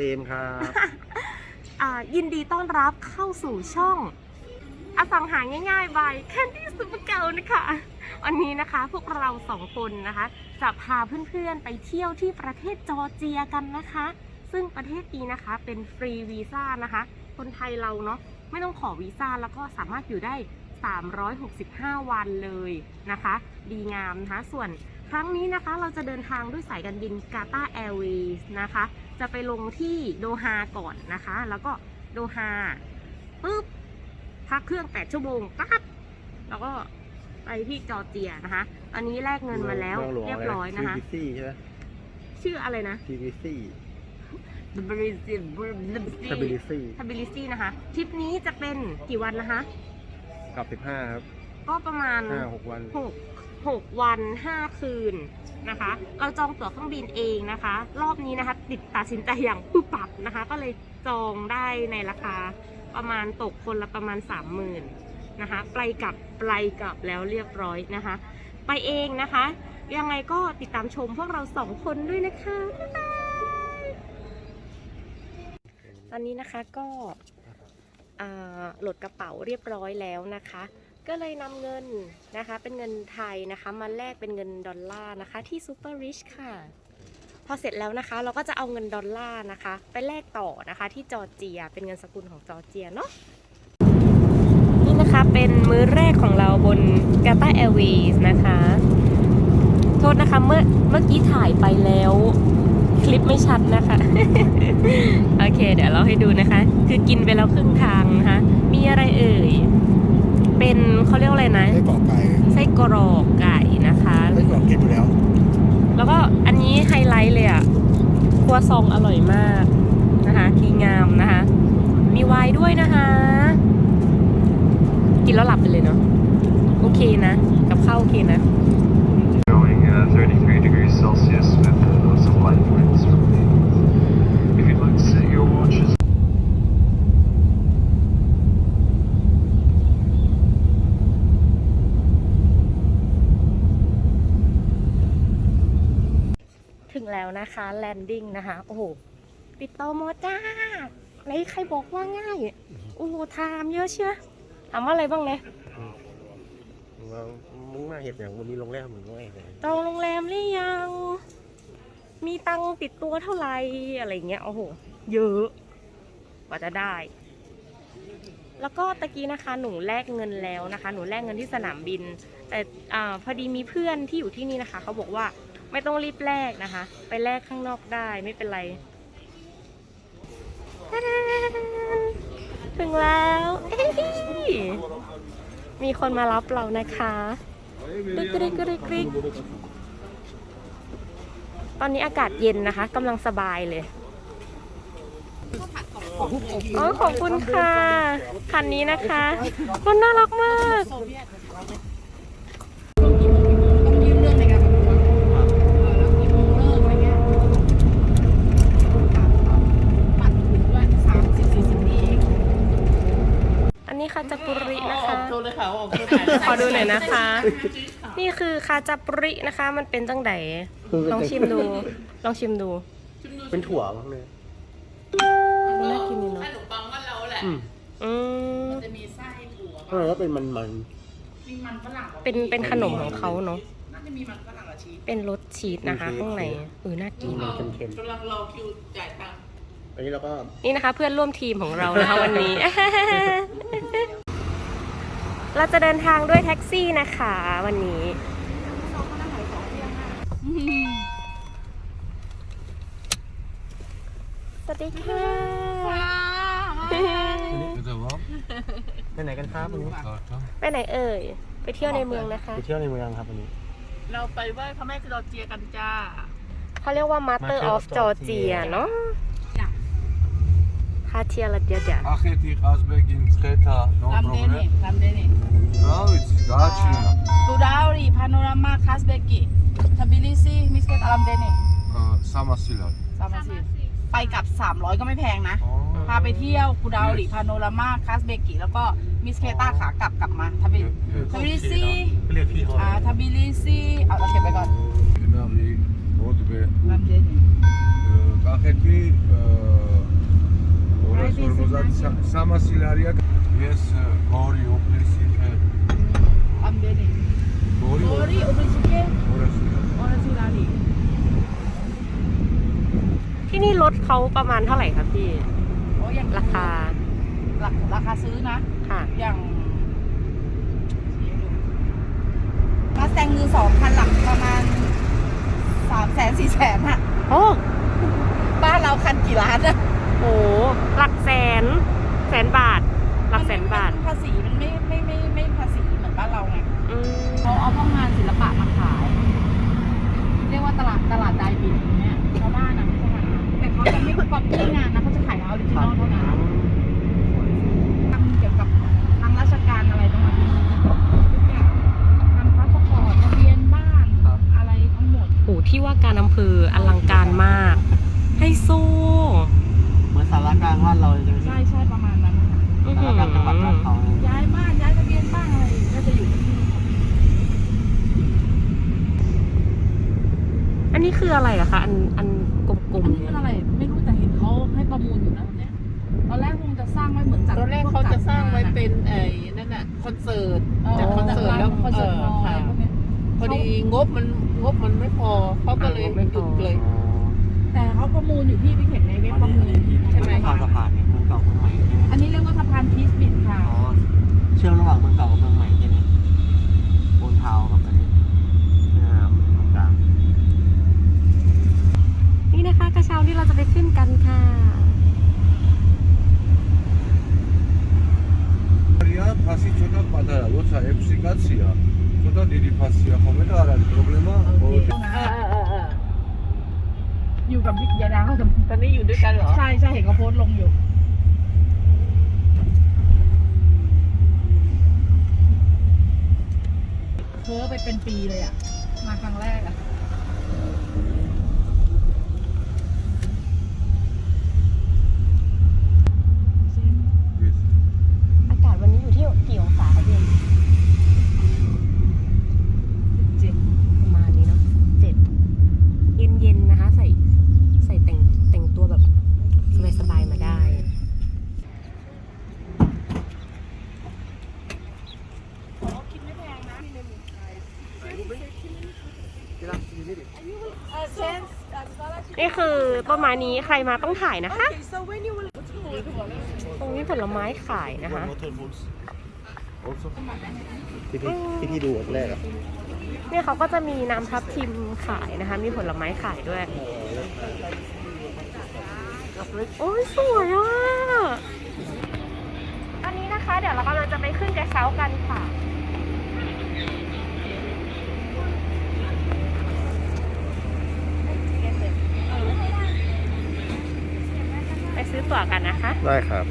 เอมครับอ่ายินดีต้อนรับเข้าสู่ช่อง อสังหาง่ายๆ by Candy Super Girl นะคะ วันนี้นะคะพวกเราสองคนนะคะ จะพาเพื่อนๆไปเที่ยวที่ประเทศจอร์เจียกันนะคะ ซึ่งประเทศนี้นะคะเป็นฟรีวีซ่านะคะ คนไทยเราเนาะไม่ต้องขอวีซ่าแล้วก็สามารถอยู่ได้ 365 วันเลยนะคะ ดีงามนะคะส่วนครั้งนี้นะคะเราจะเดินทางด้วยสายการบินกาตาแอร์เวย์นะคะ จะไปลงที่โดฮาก่อนนะคะ แล้วก็โดฮาปุ๊บพักเครื่อง 8 ชั่วโมงปั๊บแล้วก็ไปที่จอร์เจียนะคะ อันนี้แลกเงินมาแล้วมืองหงเรียบร้อยนะคะทีบีซีใช่ไหมชื่ออะไรนะทีบีซี The b r i z i l ทาบิลิซีท b i l i t y นะคะ ทริปนี้จะเป็นกี่วันนะคะกับสิบห้าครับ ก็ประมาณห้าหกวันห กหกวันห้าคืนนะคะ เราจองตั๋วเครื่องบินเองนะคะ รอบนี้นะคะติดตัดสินใจอย่างปุ๊บปับนะคะ ก็เลยจองได้ในราคาประมาณตกคนละประมาณสามหมื่นนะคะไปกลับไปกลับแล้วเรียบร้อยนะคะ ไปเองนะคะ ยังไงก็ติดตามชมพวกเราสองคนด้วยนะคะบายตอนนี้นะคะก็โหลดกระเป๋าเรียบร้อยแล้วนะคะ ก็เลยนำเงินนะคะ เป็นเงินไทยนะคะมาแลกเป็นเงินดอลลาร์นะคะที่ Super Rich ค่ะ พอเสร็จแล้วนะคะ เราก็จะเอาเงินดอลลาร์นะคะ ไปแลกต่อนะคะที่จอร์เจีย เป็นเงินสกุลของจอร์เจียเนาะนี่นะคะเป็นมื้อแรกของเราบน g a t a Airways นะคะ โทษนะคะเมื่อเมื่อกี้ถ่ายไปแล้วคลิปไม่ชัดนะคะ โอเค เดี๋ยวเราให้ดูนะคะ คือกินไปแล้วครึ่งทางนะคะ มีอะไรเอ่ย เป็นเขาเรียกว่าอะไรนะไส้กรอกไก่ไส้กรอกไก่นะคะ ไส้กรอกกินอยู่แล้ว แล้วก็อันนี้ไฮไลท์เลยอะครัวซองอร่อยมากนะคะทีงามนะคะ มีไวน์ด้วยนะคะ กินแล้วหลับไปเลยเนาะโอเคนะ กับข้าวโอเคนะ Going uh, 33 degrees Celsius with uh, some light แล้วนะคะแลนดิ้งนะคะ โอ้โหปิดโตโมจ้าไหนใครบอกว่าง่ายโอ้โหถามเยอะเชียวถามว่าอะไรบ้างเนี่ยเรามึงมาเห็ดอย่างวันนี้โรงแรมมึงว่าไงจองโรงแรมหรือยัง มีตังค์ติดตัวเท่าไหร่อะไรเงี้ยโอ้โหเยอะ กว่าจะได้ แล้วก็ตะกี้นะคะ หนูแลกเงินแล้วนะคะ หนูแลกเงินที่สนามบิน แต่อาพอดีมีเพื่อนที่อยู่ที่นี่นะคะ เขาบอกว่า ไม่ต้องรีบแลกนะคะ ไปแลกข้างนอกได้ไม่เป็นไร ถึงแล้ว มีคนมารับเรานะคะกริ๊กกริ๊กกริกกริ๊กตอนนี้อากาศเย็นนะคะกำลังสบายเลยอ๋อขอบคุณค่ะ คันนี้นะคะ มันน่ารักมาก คาจัปุรินะคะ ดูเลยค่ะออกดูขอดูหน่อยนะคะ นี่คือคาจัปุรินะคะ มันเป็นจังไดลองชิมดู ลองชิมดูเป็นถั่วมั้งเลยน่ากินดีเนาะขนมปังว่านเราแหละอืมอืมจะมีไส้ถั่วเออแล้วเป็นมันมันมีมันฝรั่งเป็นเป็นขนมของเขาเนาะน่าจะมีมันฝรั่งกับชีสเป็นรสชีสนะคะข้างในเออน่ากินมันเค็มกำลังรอคิวจ่ายตังค์ๆอันนี้เราก็นี่นะคะเพื่อนร่วมทีมของเรานะคะวันนี้ เราจะเดินทางด้วยแท็กซี่นะคะวันนี้สวัสดีค่ะไปไหนกันครับวันนี้ไปไหนเอ่ย ไปเที่ยวในเมืองนะคะไปเที่ยวในเมืองครับวันนี้ เราไปว่าพระแม่จอร์เจียกันจ้าเขาเรียกว่า Master of Georgia เนาะฮาเทียละเจียจ้ะอาเคติเอาสเบกินสเตตาโนโปรเบ Kazbeki Tbilisi มิสเกตอารัมเดเน Uh, Samasila. สามสิบไปกลับ 300 ก็ไม่แพงนะพาไปเที่ยวกูดาวหลีพาโนรามาคาสเบกิ แล้วก็มิสเคต้าขากลับกลับมาทับิ Yes. บิลิซีเรีอ่าทบิลิซีเอาเราเก็บไปก่อน Enari, Bodbe, รันเดน uh, Kaheti, uh, Oraz Ormozat, Sa- Samasilaria. Yes, uh, Gori, Oplisi, อัมเดน Gori, โอริโอเปชิเก้ Orasilaria. โอราซิลาลีที่นี่รถเขาประมาณเท่าไหร่ครับพี่ โอ้ยังราคา ราคาราคาซื้อนะค่ะ อย่างมาแซงมือสองคันหลักประมาณสามแสนสี่แสนอะโอ้ บ้านเราคันกี่ล้านอะโห หลักแสน แสนบาท หลักแสนบาทภาษีมันไม่ไม่ไม่ไม่ภาษีเหมือนบ้านเราไงอืม เขาเอาพวกงานศิลปะมาขาย เรียกว่าตลาดตลาดไดบินเนี่ยชาวบ้านนะไม่ใช่งานแต่เขาจะไม่ก๊อปปี้งานนะเขาจะขายออริจินอลเท่านั้นทำเกี่ยวกับทางราชการอะไรประมาณนี้ทุกอย่างทำพาสปอร์ตทะเบียนบ้านอะไรทั้งหมดโหที่ว่าการอำเภออลังการมาก ให้โซ่ เหมือนสารกลางบ้านเราใช่ไหม ใช่ใช่ประมาณนั้นนะคะ อื้อ สา หื รกลางจังหวัดบ้านเขา ย้ายบ้านย้ายทะเบียนบ้านอะไรก็จะอยู่ที่นี่ อันนี้ คืออะไรอะคะอันอันกลมอันๆนี้เนี่เป็ยนอะไรไม่รู้แต่เห็นเขาให้ประมูลอยู่นะวันเนี้ยตอนแรกคงจะสร้างไว้เหมือนจัดตอนแรกเขาจะสร้างไว้เป็นไอ้นั่นน่ะคอนเสิร์ต จัดคอนเสิร์ตแล้วคอนเสิร์ตเออฮอลล์อะไรพวกเนี้ย พอดีงบมันงบมันไม่พอเขาก็เลยหยุดเลย แต่เขาประมูลอยู่พี่ไปเห็นในเว็บประมูลใช่ไหมข้ามสะพานเนี่ยเมืองเก่าเมืองใหม่ใช่ไหมอันนี้เรียกว่าสะพานพีซบิดค่ะ อ๋อเชื่อมระหว่างเมืองเก่ากับเมืองใหม่ใช่ไหมโอนทาวน์กับ คือต้นไม้นี้ใครมาต้องถ่ายนะคะ ตรงนี้ผลไม้ขายนะคะ Also, ที่พี่ที่พี่ดูอันแรกอะเนี่ยเขาก็จะมีน้ำทับทิมขายนะคะ มีผลไม้ขายด้วยโอ้ยสวยอะ อันนี้นะคะ เดี๋ยวเรากำลังจะไปขึ้นกระเช้ากันค่ะ ไป ซื้อตั๋วกันนะคะ ได้ครับ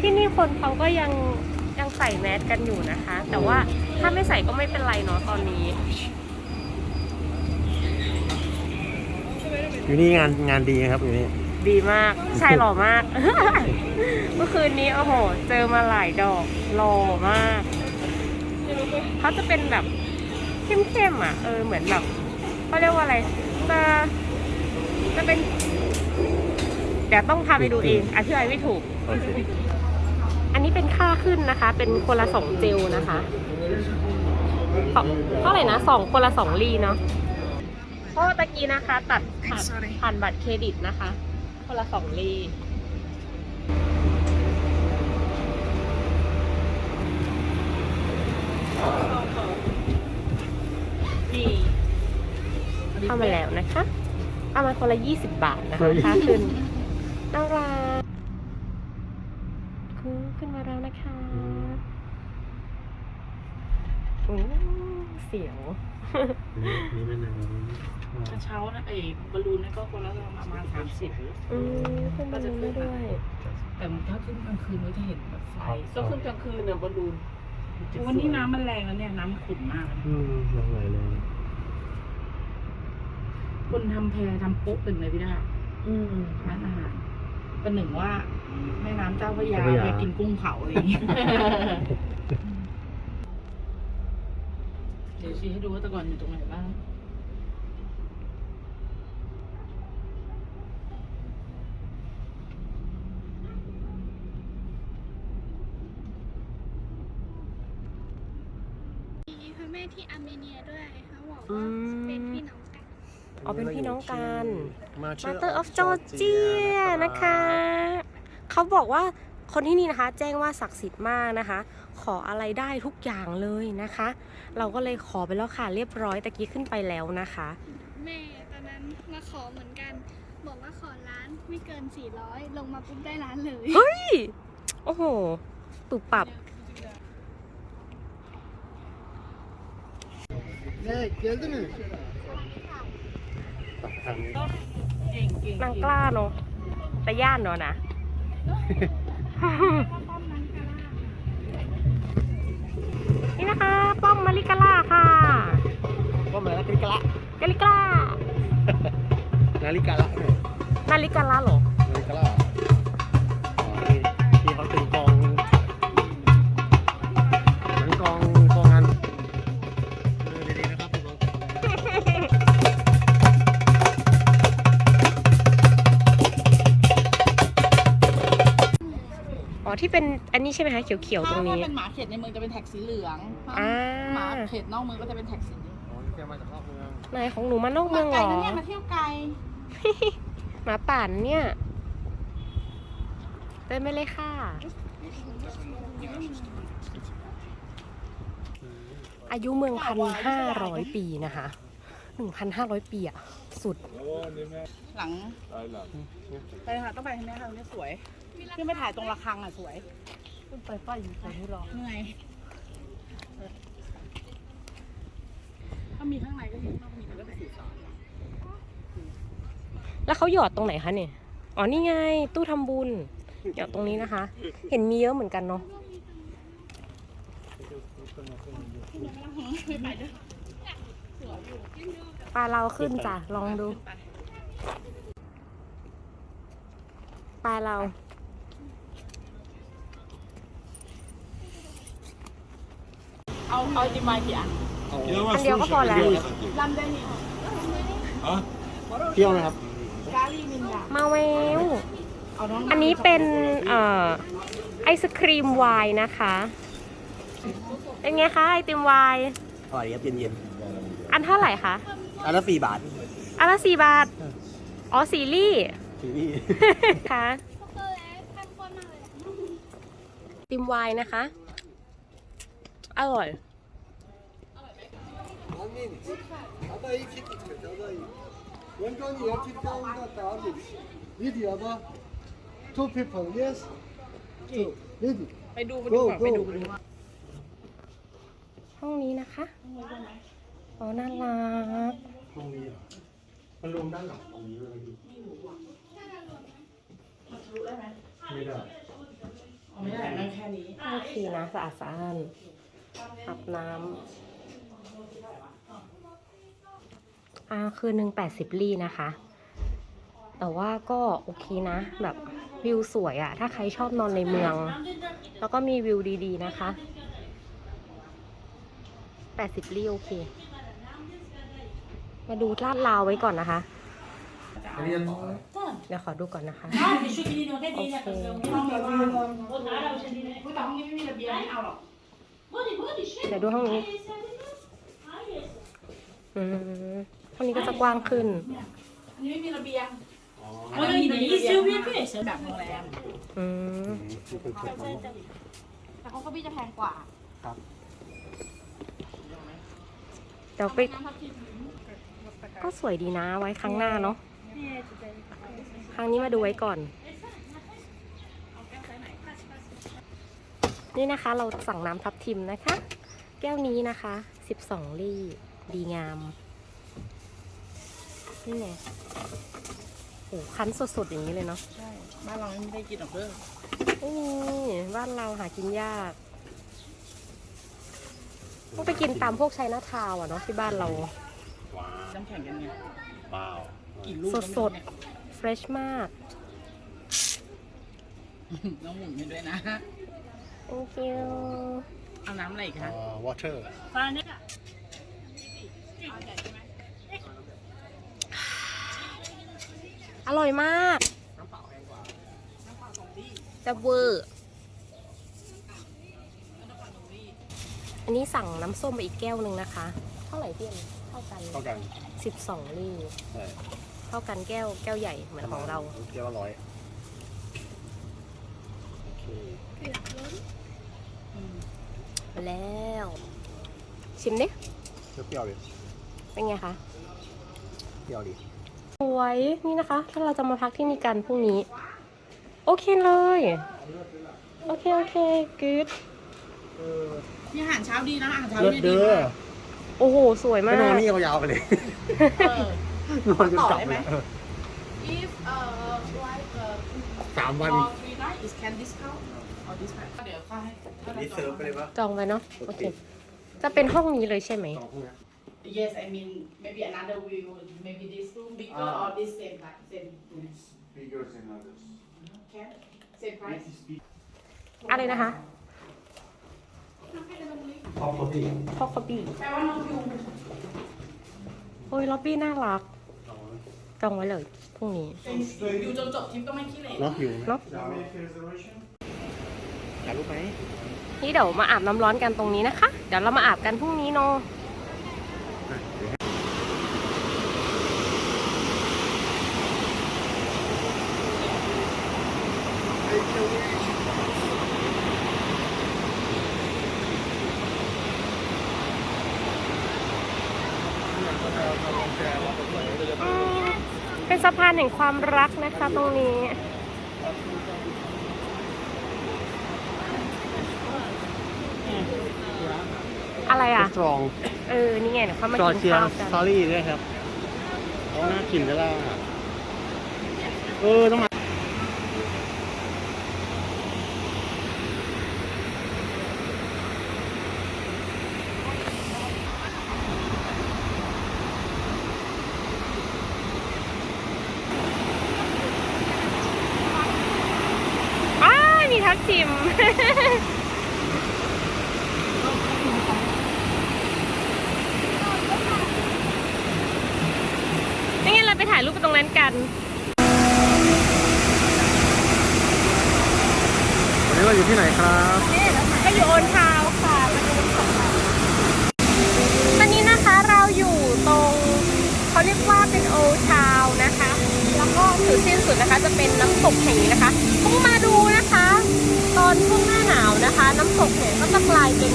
ที่นี่คนเขาก็ยังยังใส่แมสกันอยู่นะคะ แต่ว่าถ้าไม่ใส่ก็ไม่เป็นไรเนาะตอนนี้ อยู่นี่งานงานดีครับอยู่นี่ ดีมากชายหล่อมาก เมื่อคืนนี้โอ้โห เจอมาหลายดอกหล่อมากเขาจะเป็นแบบเข้มๆอะ เออเหมือนแบบเขาเรียกว่าอะไรจะจะเป็นเดี๋ยวต้องพาไปดูเองอธิบายไม่ถูกโอเคอันนี้เป็นค่าขึ้นนะคะ เป็นคนละสองเจลนะคะสองเท่าไหร่นะสองคนละสองลีเนาะเพราะว่าตะกี้นะคะ ตัดผ่านผ่านบัตรเครดิตนะคะ คนละสองลีนี่เข้ามาแล้วนะคะ เอามาคนละยี่สิบบาทนะคะค่าขึ้นน่ารักขึ้นขึ้นมาแล้วนะคะโอ้ เสียวนี่นั่นนะกระเช้านะไอ้บอลลูนนี่ก็คนละประมาณสามสิบอืมขึ้นมาได้ด้วย แต่ถ้าขึ้นกลางคืนก็จะเห็นแบบไฟก็ขึ้นกลางคืนเนี่ยบอลลูนวันนี้น้ำมันแรงแล้วเนี่ยน้ำขุ่นมากเลยอืมลองไหลเลยคนทำแพทำปุ๊บเป็นเลยพี่ดาอืมร้านอาหารเป็นหนึ่งว่าแม่น้ำเจ้าพระยาไปกินกุ้งเผาอะไรอย่างเงี้ย เดี๋ยวชี้ให้ดูว่าแตะกอนอยู่ตรงไหนบ้าง มีพระแม่ที่อาร์เมเนียด้วยเขาบอกอืว่าม เป็นพี่น้องกัน อ๋อเป็นพี่น้องกัน Mother Mother of Georgia นะคะ เขาบอกว่า คนที่นี่นะคะ แจ้งว่าศักดิ์สิทธิ์มากนะคะ ขออะไรได้ทุกอย่างเลยนะคะ เราก็เลยขอไปแล้วค่ะเรียบร้อยตะกี้ขึ้นไปแล้วนะคะ แม่ตอนนั้นมาขอเหมือนกัน บอกว่าขอร้านไม่เกิน 400 ลงมาปุ๊บได้ร้านเลยเฮ้ยโอ้โหตุบปับ Ne geldi mi? ทางนี้เก่งเก่งนางกล้าเนาะแต่ย่านเนาะนะ นี่นะคะ ป้อมมาริกาล่าค่ะ ก็เหมือนนาฬิกาละกาลิกานาฬิกาละเนี่ยนาฬิกาล่าเหรอ ที่เป็นอันนี้ใช่ไหมคะเขียวๆตรงถ้านี้ เป็นหมาเขตในเมืองจะเป็นแท็กสีเหลืองถ้าอ่า หมาเขตนอกเมืองก็จะเป็นแท็กสีอ๋อนี่แกมาจากนอกเมืองไหนของหนูมานอกเมืองเหรไกลอนะเนี่ยมาเที่ยวไกล หมาป่านเนี่ยเดินไปเลยค่ะ อายุเมืองพันห้าร้อยปีนะคะหนึ่งพันห้าร้อยปีอะสุดหลัง ไปค่ะต้องไปทางนี้ค่ะตรงนี้สวย ขึ้นไปถ่ายตรงระฆังอะสวยขึ้นไปป้ายอยู่ตรงนี้รอเหนื่อยถ้ามีข้างในก็มีข้างนอกก็มีแต่ก็เป็นสีซ้อนแล้วเขาหยอดตรงไหนคะเนี่ย อ๋อ นี่ไง ตู้ทำบุญ หยอดตรงนี้นะคะ เห็นมีเยอะเหมือนกันเนาะปลาเราขึ้นจ้ะ ลองดู ปลาเรา เอาเอาจิมมากี่อัน อันเดียวก็พอแล้ว ลำได้นี่เที่ยวไหมครับ กาลีมินดามาแววเอาน้องอันนี้เป็นเอ่อไอศครีมไวน์นะคะ เป็นไงคะไอติมไวน์อร่อยครับเย็นอันเท่าไหร่คะ ๆอันละสี่บาทอันละสี่บาท อ๋อซีรีส์ ซีรีส์ ค่ะ ช็อกโกแลตเข้มข้นมากเลยอะ ติมไวน์นะคะ อร่อย Amin. Ama iyi ki gitmedi. Ama iyi. When going you have to go that Amin. Ready, Ama? Two people, yes? Two. Ready? ไปดูไปดูก่อนไปดูไปดูห้องนี้นะคะอ๋อน่ารักห้องนี้เหรอมันรวมด้านหลังตรงนี้เลยดิไม่ได้ไม่ได้นั่งแค่นี้โอเคนะสะอาดสะอ้าน อาบน้ำอ่าคืนหนึ่งแปดสิบลี่นะคะ แต่ว่าก็โอเคนะ แบบวิวสวยอะถ้าใครชอบนอนในเมือง แล้วก็มีวิวดีๆนะคะแปดสิบลี่โอเค มาดูลาดลาวไว้ก่อนนะคะอันนี้จะต่ออะไรเดี๋ยวขอดูก่อนนะคะ โอเค เบียงไม่เอาหรอกเดี๋ยวดูห้องนี้อืมห้องนี้ก็จะกว้างขึ้น อันนี้ไม่มีระเบียงอันนี้มีระเบียงแบบโรงแรมอืมแต่เขาก็พี่จะแพงกว่าเดี๋ยวไปก็สวยดีนะไว้ครั้งหน้าเนาะครั้งนี้มาดูไว้ก่อน นี่นะคะเราสั่งน้ำทับทิมนะคะ แก้วนี้นะคะ 12 ลี่ดีงาม นี่ไงโอ้คั้นสดๆ อย่างนี้เลยเนาะใช่บ้านเราไม่ได้กินหรอกเด้อนี่บ้านเราหากินยากต้องไปกินตามพวกไชน่าทาวน์อะเนาะที่บ้านเราน้ำแข็งกันไงว้าวกี่ลูกสดๆเฟรชมาก น้องหมุนให้ด้วยนะ thank you เอาน้ำอะไรอีกคะ uh, water ฟานี่ยอร่อยมาก จะเวอร์ อันนี้สั่งน้ำส้มไปอีกแก้วหนึ่งนะคะ เท่าไหร่เพี่อนเท่ากันเท่ากัน สิบสองลิตรเท่ากันแก้วแก้วใหญ่เหมือนของเราแก้วร้อย แล้ว ชิมดิเปรี้ยวๆดิเป็นไงคะเปรี้ยวดิสวยนี่นะคะ ถ้าเราจะมาพักที่นี่กันพรุ่งนี้ โอเคเลย โอเค โอเค good มีอาหารเช้าดีนะอาหารเช้าเลิศเนี่ยเด้ดีอมากโอ้โห สวยไปมากนอนนี่ยาวๆไปเลย เออ นอนจนกลับต่อได้ไหม เลยเออ if uh like uh สามวัน for three night is can discount or discount เดี๋ยวค่าให้ถ้ารานี่จเซิอร์ฟงไปเลยปะจองไว้เนาะโอโอเคเค จะเป็นห้องนี้เลยใช่ไหม สองพวกเนี้ย yes I mean maybe another view maybe this room bigger or this same like same room Bigger than others. can same price อะไรนะคะพอพอดีพ่อคอบี้แปลว่าน้องยูโอ้ยล็อบบี้น่ารักจองไว้เลยพรุ่งนี้อยู่จนจบทริปก็ไม่ขี้เหร่เนาะอยู่เนาะ ถ่ายรูปไหมนี่เดี๋ยวมาอาบน้ำร้อนกันตรงนี้นะคะ เดี๋ยวเรามาอาบกันพรุ่งนี้เนาะอืมเป็นสะพานแห่งความรักนะคะตรงนี้ อะไรอะ สตรองเออ นี่ไงเดี๋ยวเขามาจอกินเชียข้าวร์กันสตอรี่ด้วยครับเอาน่ากินก็ล่ะเออต้องมา อ้าวมีทับทิม ไม่งั้นเราไปถ่ายรูปกันตรงนั้นกัน วันนี้เราอยู่ที่ไหนครับ ก็อยู่โอนทาวน์ค่ะมาดูน้ำตกค่ะตอนนี้นะคะเราอยู่ตรงเขาเรียกว่าเป็นโอทาวน์นะคะ แล้วก็จุดสิ้นสุดนะคะ จะเป็นน้ำ ตกแห่งนี้นะคะต้องมาดูนะคะ ตอนช่วงหน้าหนาวนะคะ น้ำตกเนี่ยก็จะกลายเป็น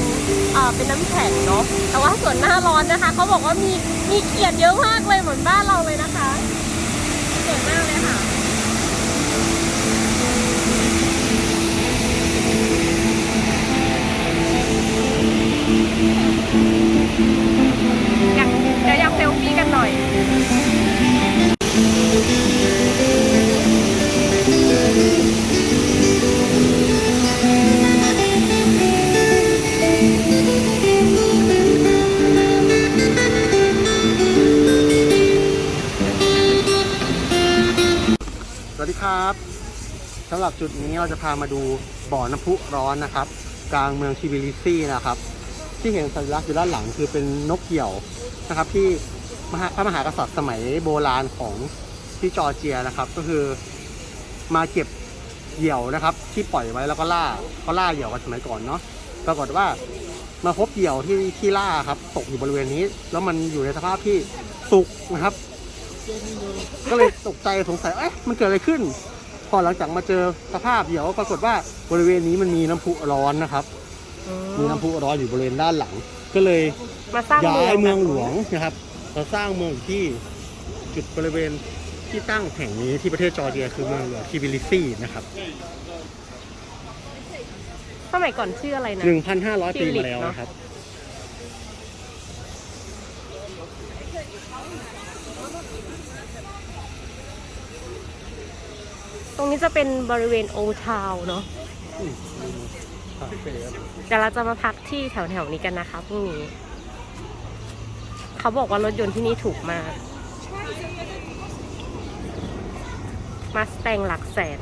เอ่อเป็นน้ำแข็งเนาะแต่ว่าส่วนหน้าร้อนนะคะเขาบอกว่ามีมีเขียดเยอะมากเลยเหมือนบ้านเราเลยนะคะสวยมากเลยค่ะอยากเดี๋ยวอยากเซลฟี่กันหน่อย รับจุดนี้เราจะพามาดูบ่อน้ำพุร้อนนะครับ กลางเมืองทิบิลิซีนะครับ ที่เห็นสัญลักษณ์อยู่ด้านหลังคือเป็นนกเหยี่ยวนะครับ ที่พระมหากษัตริย์สมัยโบราณของที่จอร์เจียนะครับ ก็คือมาเก็บเหยี่ยวนะครับ ที่ปล่อยไว้แล้วก็ล่าก็ล่าเหยี่ยวกันสมัยก่อนเนาะปรากฏว่ามาพบเหยี่ยวที่ที่ล่าครับตกอยู่บริเวณนี้ แล้วมันอยู่ในสภาพที่สุกนะครับ ก็เลยตกใจสงสัยเอ๊ะมันเกิดอะไรขึ้น พอหลังจากมาเจอสภาพเดี๋ยวปรากฏว่าบริเวณนี้มันมีน้ำพุร้อนนะครับมีน้ำพุร้อนอยู่บริเวณด้านหลัง ก็เลยมาสร้างย้ายเมืองกันหลวงนะครับเราสร้างเมืองอยู่ที่จุดบริเวณที่ตั้งแห่งนี้ที่ประเทศจอร์เจียคือเมืองหลวงทิบิลิซีนะครับ สมัยก่อนชื่ออะไรนะ 1,500 ปีมาแล้วนะครับ ตรงนี้จะเป็นบริเวณโอทาวเนาะเดี๋ยวเราจะมาพักที่แถวๆนี้กันนะคะพรุ่งนี้ เขาบอกว่ารถยนต์ที่นี่ถูกมากมาสแตงหลักแสน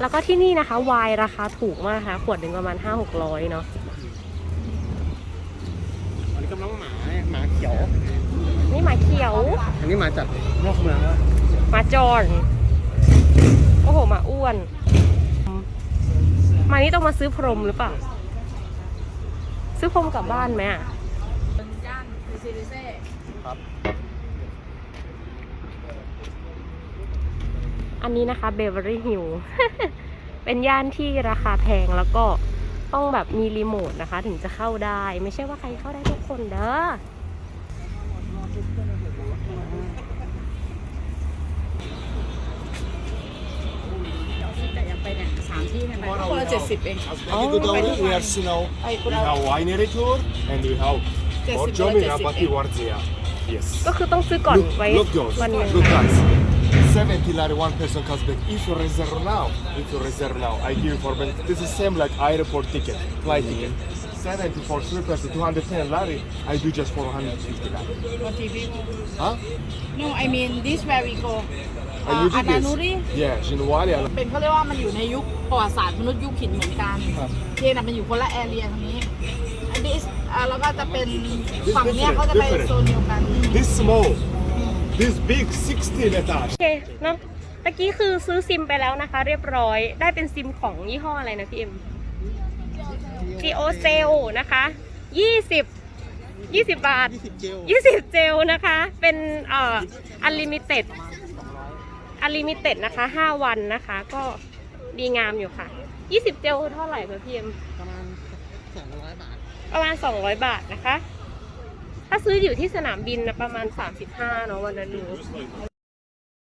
แล้วก็ที่นี่นะคะ วายราคาถูกมากค่ะ ขวดหนึ่งประมาณห้าหกร้อยเนาะอันนี้กำลังหมาเนี่ยหมาเขียว นี่นี้หมาเขียว อันนี้มาจากนอกเมืองแล้วหมาจร โอ้โหหมาอ้วนมานี่ต้องมาซื้อพรมหรือเปล่า ซื้อพรมกลับบ้านไหมอะเป็นย่านซีรีเซ่อันนี้นะคะเบเวอรี่ฮิลเป็นย่านที่ราคาแพงแล้วก็ต้องแบบมีรีโมทนะคะ ถึงจะเข้าได้ ไม่ใช่ว่าใครเข้าได้ทุกคนเด้อ คนละเจ็ดสิบเอง Very good only. We are Sino. ไปกุ We เรา have winery tour and we have Just Borjomi about Rapati just Warzia. Yes. ก็คือต้องซื้อก่อน Look, ไว้ look yours. วันหนึง Look guys. 70 lari one person comes back. If you reserve now, if you reserve now, I give you for benefit. This is same like airport ticket, flight ticket. 70 for three person, 210 lari. I do just for 150 lari. วันทีวี Huh? no I mean this where we go Are you อา did นานุรี this? Yeah, Jinwali. เป็นเขาเรียกว่ามันอยู่ในยุคประวัติศาสตร์มนุษย์ยุคหินเหมือนกันเจนอะมันอยู่คนละแอเรียทางนี้อันนี้อ่าแล้วก็จะเป็นฝั่งเนี้ยเขาจะไปโซนเดียวกัน This small, this big, 16 etage. โอเคเนาะตะกี้คือซื้อซิมไปแล้วนะคะ เรียบร้อยได้เป็นซิมของยี่ห้ออะไรนะพี่เอ็ม g o c e l นะคะยี่สิบยี่สิบบาท 20 เจลยี่สิบเจลนะคะ เป็นเอ่ออันลิมิเต็ดอันลิมิเต็ดนะคะห้าวันนะคะ ก็ดีงามอยู่ค่ะยี่สิบเจลเท่าไหร่คะพี่เอ็มประมาณ 200 บาท ประมาณ 200 บาทนะคะ ถ้าซื้ออยู่ที่สนามบินนะประมาณ 35เนาะวันนั้นดู